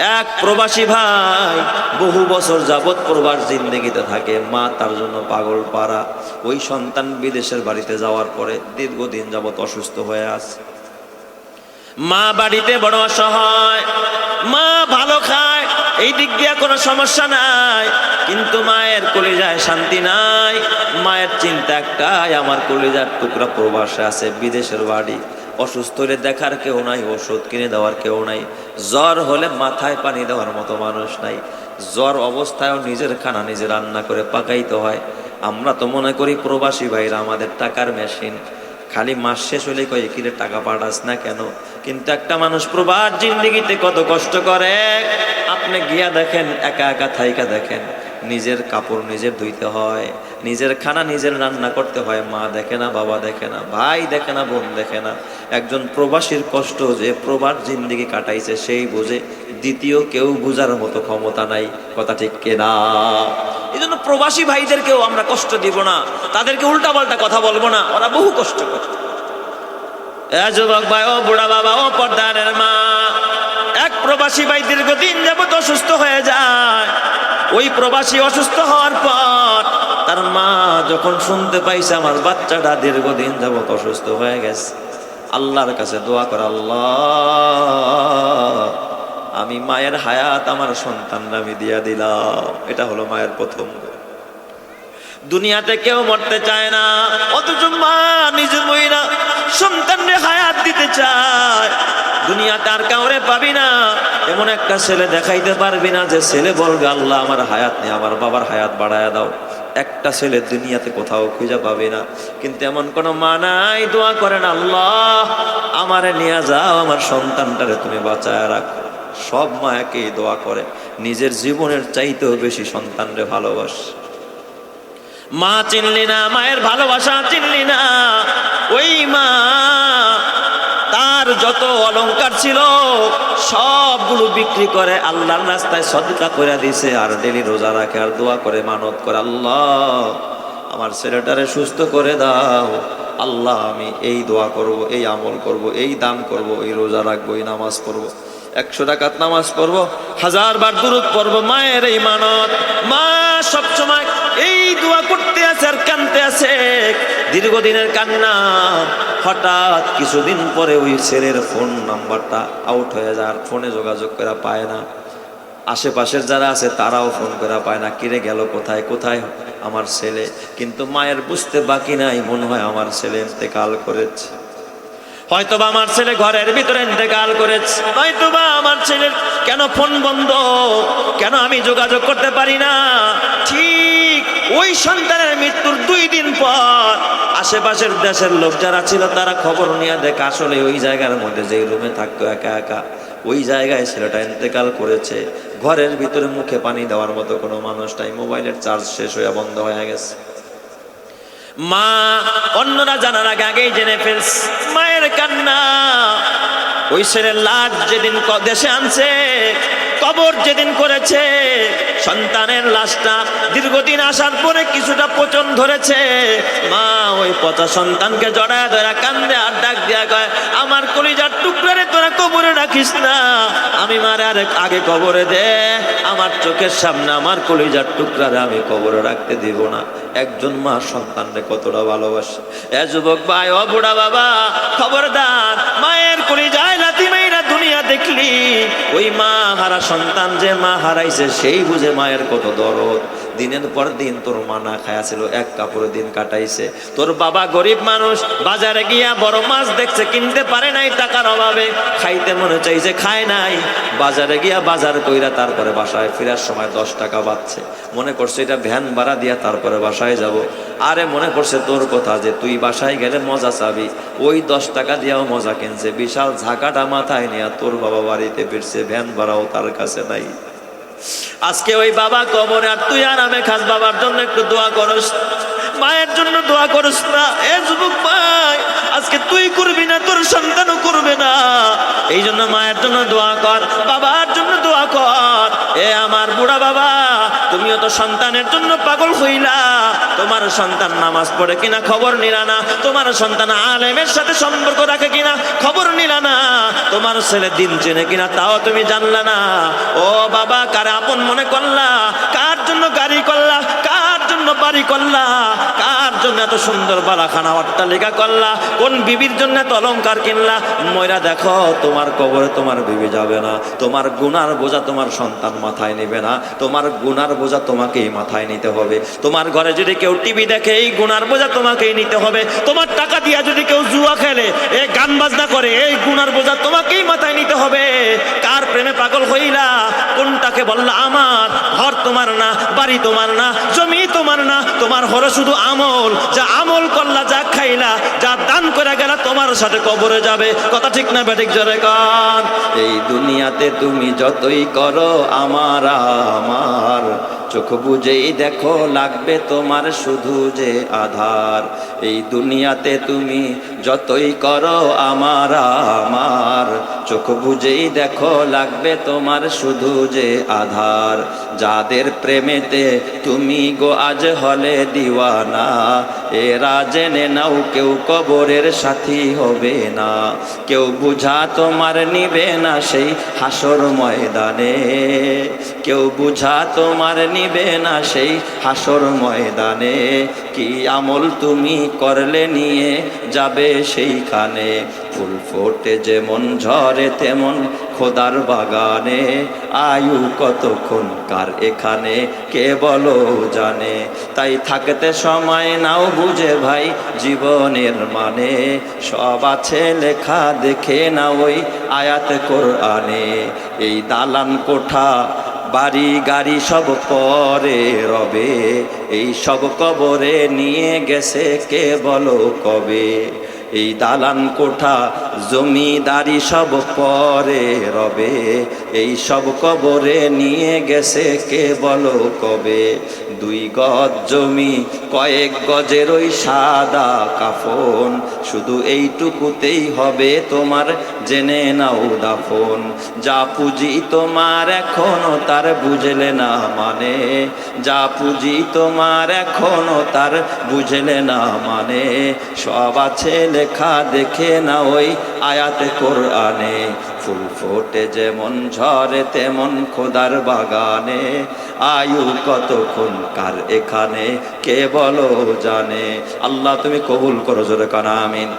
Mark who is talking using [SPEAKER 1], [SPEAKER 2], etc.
[SPEAKER 1] এক প্রবাসী ভাই বহু বছর যাবৎ প্রবাস জিন্দগিতে থাকে। মা তার জন্য পাগল পাড়া ওই সন্তান বিদেশের বাড়িতে যাওয়ার পরে দীর্ঘদিন যাবৎ অসুস্থ হয়ে আছে। মা বাড়িতে বড় অসহায়। মা ভালো খায়। এই দিক দিয়ে কোনো সমস্যা নাই। কিন্তু মায়ের কলিজায় শান্তি নাই। মায়ের চিন্তা একটাই, আমার কলিজার টুকরা প্রবাসে আছে, বিদেশের বাড়ি। অসুস্থ হলে দেখার কেউ নাই, ওষুধ কিনে দেওয়ার কেউ নাই। জ্বর হলে মাথায় পানি দেওয়ার মতো মানুষ নাই। জ্বর অবস্থায়ও নিজের খানা নিজে রান্না করে পাকাইতে হয়। আমরা তো মনে করি প্রবাসী ভাইরা আমাদের টাকার মেশিন। খালি মাস শেষ হলে কয়ে কিরে টাকা পাঠাস না কেন? কিন্তু একটা মানুষ প্রবাদ জিন্দিগিতে কত কষ্ট করে। আপনি গিয়া দেখেন, একা একা থাইকা দেখেন। নিজের কাপড় নিজের ধুইতে হয়, নিজের খানা নিজের রান্না করতে হয়, মা দেখে না, বাবা দেখে না, ভাই দেখে না, বোন দেখে না। একজন প্রবাসীর কষ্ট যে প্রবাদ জিন্দিগি কাটাইছে সেই বুঝে দ্বিতীয় কেউ বুঝার মতো ক্ষমতা নাই, কথা ঠিক কেনা? এই জন্য প্রবাসী ভাইদেরকেও আমরা কষ্ট দিব না, তাদেরকে উল্টা পাল্টা কথা বলব না, ওরা বহু কষ্ট করে। এ যুবক ভাই, ও বুড়া বাবা, ও পর্দারের মা, এক প্রবাসী ভাই দীর্ঘদিন যাবত অসুস্থ হয়ে যায়। ওই প্রবাসী অসুস্থ হওয়ার পর তার মা যখন শুনতে পাইছে আমার বাচ্চাটা দীর্ঘদিন যাবত অসুস্থ হয়ে গেছে, আল্লাহর কাছে দোয়া কর, আল্লাহ, আমি মায়ের হায়াত আমার সন্তানরা আমি দিয়া দিলাম। এটা হলো মায়ের প্রথম দুনিয়াতে কেউ মরতে চায় না, অথচ মা নিজের মহিলা সন্তানরে হায়াত দিতে চায়। দুনিয়াতে আর কাউরে পাবি না। এমন একটা ছেলে দেখাইতে পারবি না যে, ছেলে বলবে, আল্লাহ, আমার হায়াত নেই আমার বাবার হায়াত বাড়ায় দাও। একটা ছেলে দুনিয়াতে কোথাও খুঁজে পাবে না। কিন্তু এমন কোনো মা নাই, দোয়া করেন, আল্লাহ, আমারে নিয়ে যাও, আমার সন্তানটারে তুমি বাঁচায় রাখো। সব মা একই দোয়া করে। নিজের জীবনের চাইতেও বেশি সন্তানরে ভালোবাসে। মা চিনলি না, মায়ের ভালোবাসা চিনলি না। ওই মা যত অলংকার ছিল, সবগুলো বিক্রি করে আল্লাহর রাস্তায় সদকা করে দিছে। আর ডেলি রোজা রাখে, আর দোয়া করে, মানত করে, আল্লাহ, আমার ছেলেটারে সুস্থ করে দাও। আল্লাহ, আমি এই দোয়া করব, এই আমল করব, এই দান করব, এই রোজা রাখব, এই নামাজ পড়ব। একশো টাকাত নামাজ পড়ব হাজার বার দূরত পড়ব, মায়ের এই মানত। মা সবসময় এই দোয়া করতে আছে আর কানতে আছে। দীর্ঘদিনের কান্না, হঠাৎ কিছুদিন পরে ওই ছেলের ফোন নাম্বারটা আউট হয়ে যায় আর ফোনে যোগাযোগ করা পায় না। আশেপাশের যারা আছে, তারাও ফোন করা পায় না। কিরে গেল কোথায়? কোথায় আমার ছেলে? কিন্তু মায়ের বুঝতে বাকি নাই, মনে হয় আমার ছেলে ইন্তেকাল করেছে। হয়তোবা আমার ছেলে ঘরের ভিতরে ইন্তেকাল করেছে। হয়তোবা আমার ছেলের কেন ফোন বন্ধ? কেন আমি যোগাযোগ করতে পারি না? ঠিক ওই সন্তানের মৃত্যুর দুই দিন পর আশেপাশের দেশের লোক যারা ছিল, তারা খবর নিয়ে দেখে, আসলে ওই জায়গার মধ্যে যে রুমে থাকতো একা একা, ওই জায়গায় ছেলেটা ইন্তেকাল করেছে। ঘরের ভিতরে মুখে পানি দেওয়ার মতো কোনো মানুষ নাই, মোবাইলের চার্জ শেষ হয়ে বন্ধ হয়ে গেছে। মা, অন্যরা জানার আগে আগেই জেনে ফেলস মায়ের কান্না। ওই ছেলের লাশ যেদিন দেশে আনছে কবর যেদিন করেছে সন্তানের লাশটা দীর্ঘদিন আসার পরে কিছুটা পচন ধরেছে। মা ওই পচা সন্তানকে জড়ায় ধরা, কান্দে আর ডাক দিয়া কয়, আমার কলিজার টুকরারে তোরা কবরে রাখিস না। আমি মারে আরে আগে কবরে দে। আমার চোখের সামনে আমার কলিজার টুকরারে আমি কবরে রাখতে দিব না। একজন মা সন্তানরে কতটা ভালোবাসে। এ যুবক ভাই, ও বুড়া বাবা, খবরদার, মায়ের কলিজায় লাতি মেয়েরা দুনিয়া দেখলি। ওই মা হারা সন্তান যে মা হারাইছে, সেই বুঝে মায়ের কত দরদ। দিনের পর দিন তোর মা না খায়া ছিল এক কাপড়ে দিন কাটাইছে। তোর বাবা গরিব মানুষ, বাজারে গিয়া বড় মাছ দেখছে, কিনতে পারে নাই টাকার অভাবে, খাইতে মনে চাইছে, খায় নাই। বাজারে গিয়া বাজার কইরা তারপরে বাসায় ফেরার সময় দশ টাকা বাচ্ছে। মনে করছে এটা ভ্যান ভাড়া দিয়া তারপরে বাসায় যাব। আরে মনে করছে তোর কথা যে তুই বাসায় গেলে মজা চাবি। ওই দশ টাকা দিয়াও মজা কিনছে। বিশাল ঝাঁকাটা মাথায় নিয়ে তোর বাবা বাড়িতে ফিরছে, ভ্যান ভাড়াও তার কাছে নাই। আজকে ওই বাবা কবরে, আর তুই আরামে খাস, বাবার জন্য একটু দোয়া করস। মায়ের জন্য দোয়া করস না। এ যুবক ভাই, আজকে তুই করবি না, তোর সন্তানও করবে না। এই জন্য মায়ের জন্য দোয়া কর, বাবার জন্য দোয়া কর। এ আমার বুড়া বাবা তুমিও তো সন্তানের জন্য পাগল হইলা। তোমার সন্তান নামাজ পড়ে কিনা খবর নিলা না? তোমার সন্তান আলেমের সাথে সম্পর্ক রাখে কিনা খবর নিলা না? তোমার ছেলে দিন চেনে কিনা তাও তুমি জানলা না? ও বাবা, কার আপন মনে করলা? কার জন্য গাড়ি করলা? বাড়ি করলা? কার জন্য এত সুন্দর বালাখানা অট্টালিকা করলা? কোন বিবির জন্য এত অলঙ্কার কিনলা? ময়রা দেখো, তোমার কবরে তোমার বিবি যাবে না। তোমার গুনার বোঝা তোমার সন্তান মাথায় নেবে না। তোমার গুনার বোঝা তোমাকেই মাথায় নিতে হবে। তোমার ঘরে যদি কেউ টিভি দেখে, এই গুনার বোঝা তোমাকেই নিতে হবে। তোমার টাকা দিয়া যদি কেউ জুয়া খেলে এই গান বাজনা করে, এই গুনার বোঝা তোমাকেই মাথায় নিতে হবে। কার প্রেমে পাগল হইলা? কোনটাকে বললা আমার? ঘর তোমার না, বাড়ি তোমার না, জমি তোমার না, তোমার হলো শুধু আমল। যা আমল করলা, যা খাইলা, যা দান করে গেলা, তোমার সাথে কবরে যাবে। কথা ঠিক না বেঠিক জোরে কান। এই দুনিয়াতে তুমি যতই করো, আমার আমার, চোখ বুঝেই দেখো, লাগবে তোমার শুধু যে আধার। এই দুনিয়াতে তুমি যতই করো আমার আমার, চোখ বুঝেই দেখো লাগবে তোমার শুধু যে আধার। যাদের প্রেমেতে তুমি গো আজ হলে দিওয়ানা, এরা জেনে নাও কেউ কবরের সাথী হবে না। কেউ বুঝা তোমার নিবে না সেই হাসর ময়দানে। কেউ বুঝা তোমার নিবে না সেই হাসর ময়দানে। কি আমল তুমি করলে নিয়ে যাবে সেইখানে ফুল ফোটে যেমন ঝরে তেমন খোদার বাগানে। আয়ু কতক্ষণ, কার এখানে, কে বলো জানে। তাই থাকতে সময় নাও বুঝে ভাই জীবনের মানে। সব আছে লেখা, দেখে না ওই আয়াত কোরআনে। এই দালান কোঠা, বাড়ি গাড়ি সব পরে রবে। এই সব কবরে নিয়ে গেছে, কে বলো কবে? এই দালান কোঠা জমিদারি সব পরে রবে, এই সব কবরে নিয়ে গেছে কে বলো কবে? দুই গজ জমি, কয়েক গজের ওই সাদা কাফন, শুধু এইটুকুতেই হবে তোমার জেনে নাও দাফন। যা পুঁজি তোমার এখনও তার বুঝলে না মানে যা পুঁজি তোমার এখনও তার বুঝলে না মানে সব আছে লেখা দেখে না ওই আয়াতে কোরআনে। ফুল ফোটে যেমন ঝরে তেমন খোদার বাগানে। আয়ু কতক্ষণ, কার এখানে? কে বলো জানে? আল্লাহ তুমি কবুল করো জোরে কানা, আমিন।